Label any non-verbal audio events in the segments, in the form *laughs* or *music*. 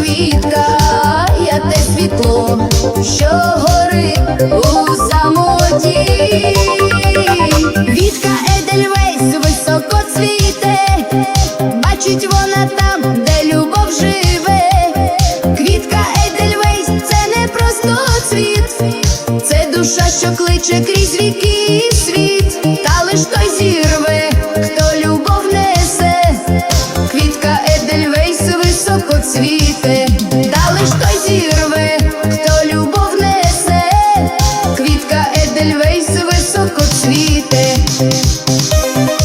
квітка, я те світло, що горить у самоті, Вітка Едельвейс високо цвіте, бачить вона там, де любов живе. Квітка Едельвейс це не просто цвіт, це душа, що кличе крізь віків. niite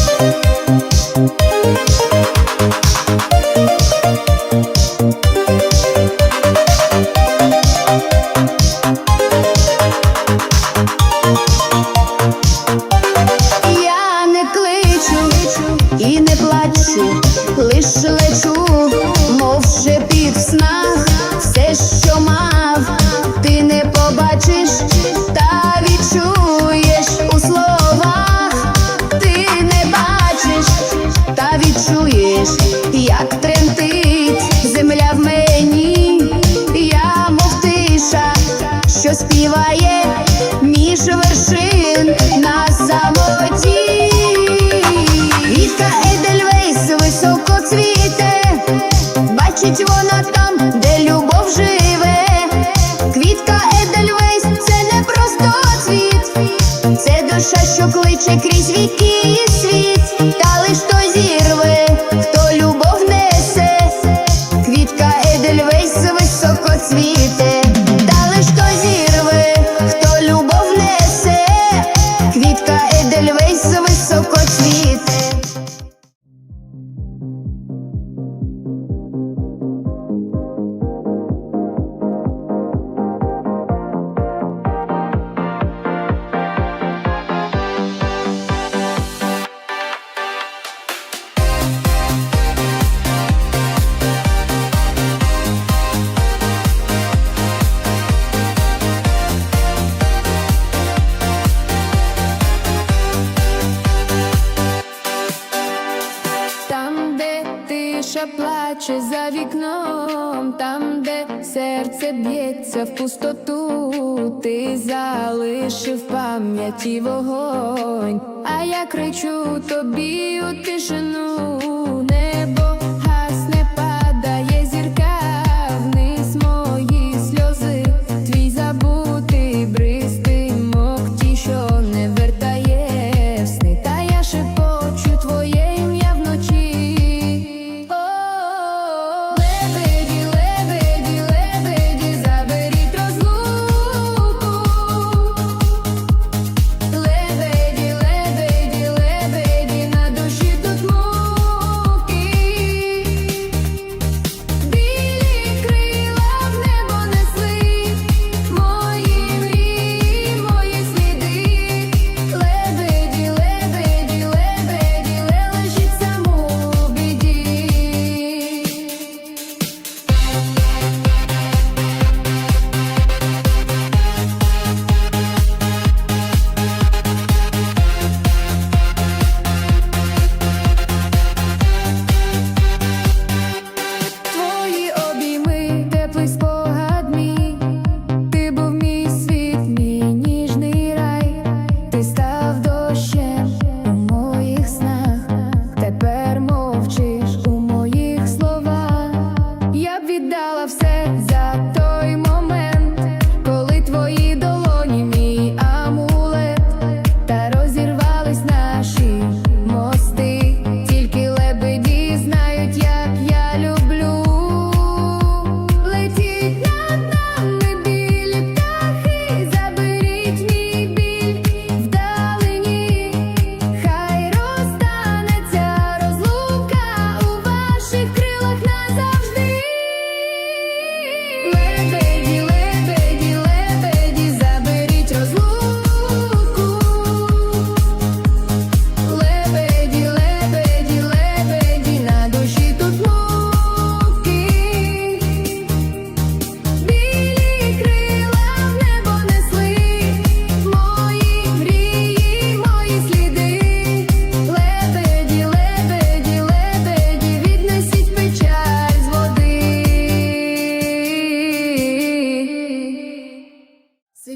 бачить вона там, де любов живе, квітка Едельвейс це не просто цвіт, це душа, що кличе крізь віки і світ, та лиш то зірве, хто любов несе, квітка Едельвейс високо цвіте, та лиш той зірве, хто любов несе, квітка Едельвейс. там, де серце б'ється в пустоту, ти залишив пам'яті вогонь, а я кричу тобі у тишину.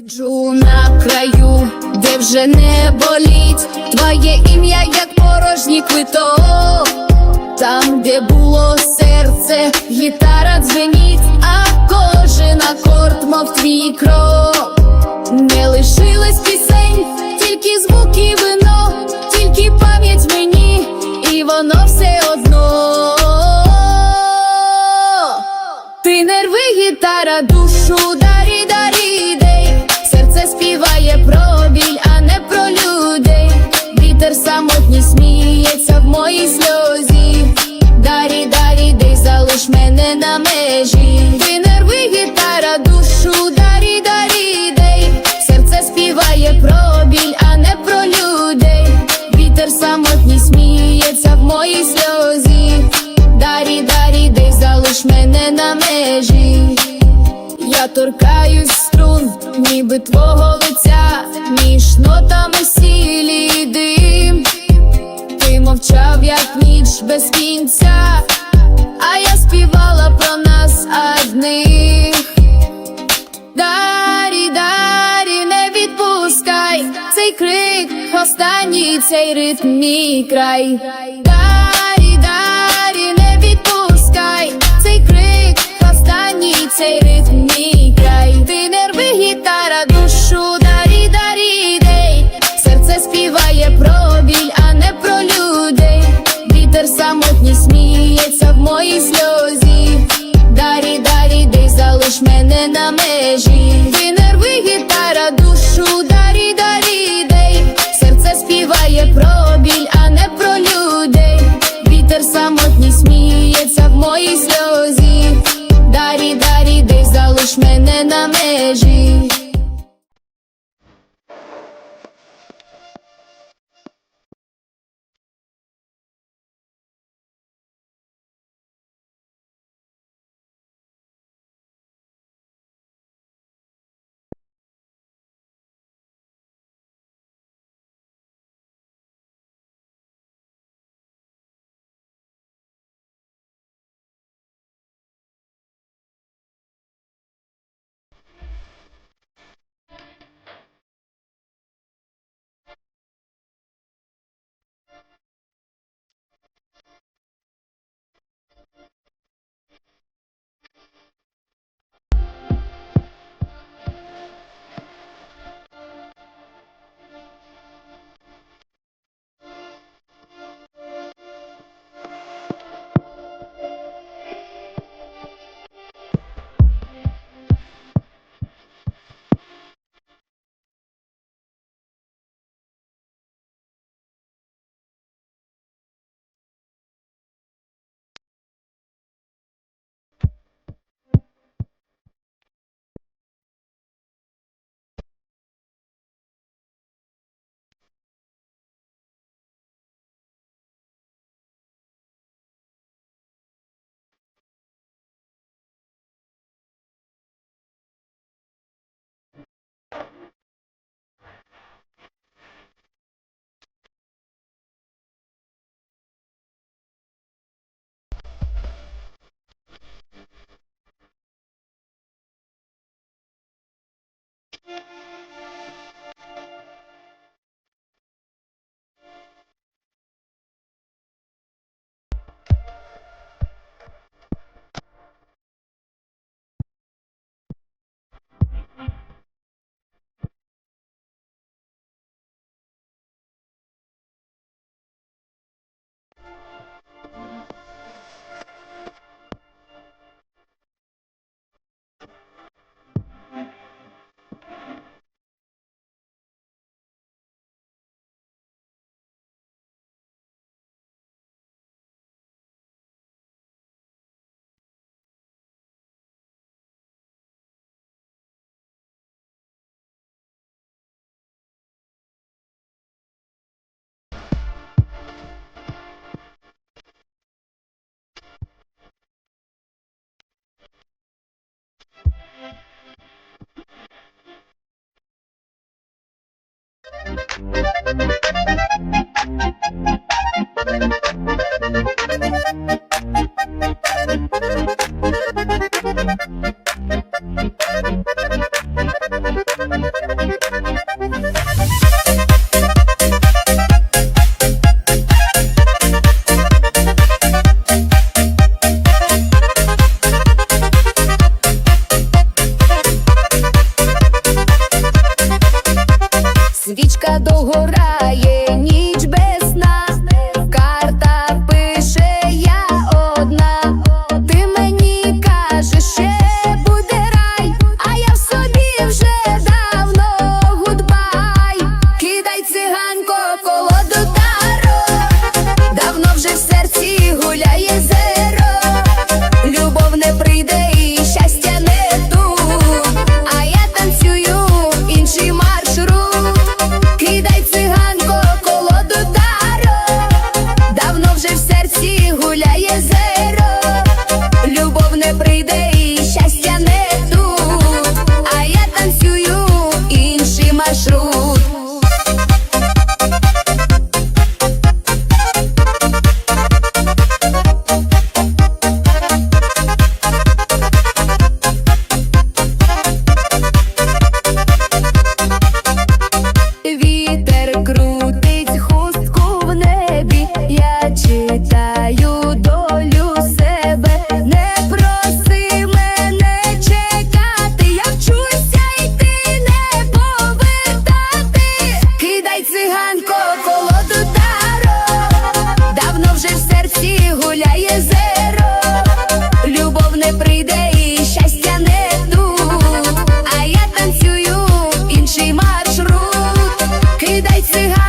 Сиджу на краю, де вже не боліть Твоє ім'я, як порожній квиток. Там, де було серце, гітара дзвеніть, а кожен акорд, мов твій крок. Не лишилось пісень, тільки звуки вино, тільки пам'ять мені, і воно все одно. Ти нерви, гітара, душу Вітер самотній сміється в моїй сльозі. Дарі, дарі, дей, залиш мене на межі. Ти нерви, гітара, душу дарі, дарі, дей Серце співає про біль, а не про людей. Вітер самотній сміється в моїй сльозі. Дарі, дарі, дей, залиш мене на межі. Я торкаюсь струн, ніби твого лиця, між нотами сілі дим. Ти мовчав, як ніч без кінця, а я співала про нас одних. Дарі, дарі, не відпускай цей крик, останній цей ритм мій край. Дарі, цей ритм мій край. Ти нерви, гітара, душу, дарі, дарі, дей. Серце співає про біль, а не про людей. Вітер самотній сміється в моїй сльозі. Дарі, дарі, дей, залиш мене на межі. На межі. *laughs* Свічка too high.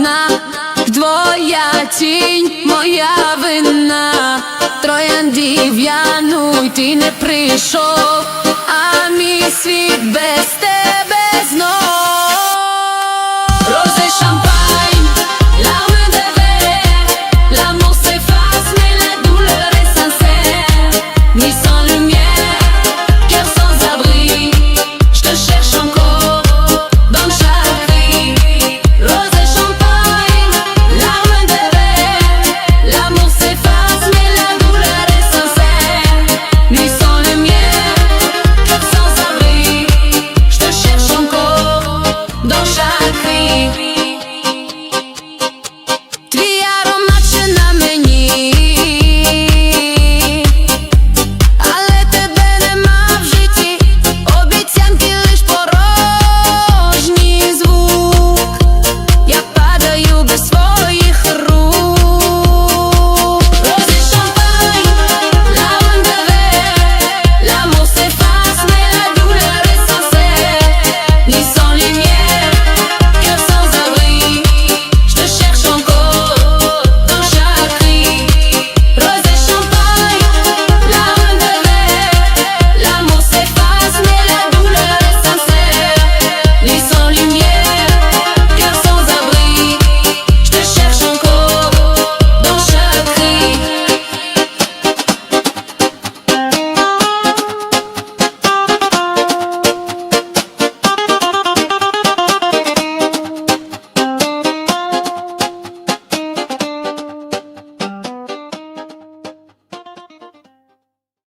одна, двоя тінь, моя вина, трояндів я, ну й ти не прийшов, а мій світ без тебе знов. Рози шампань.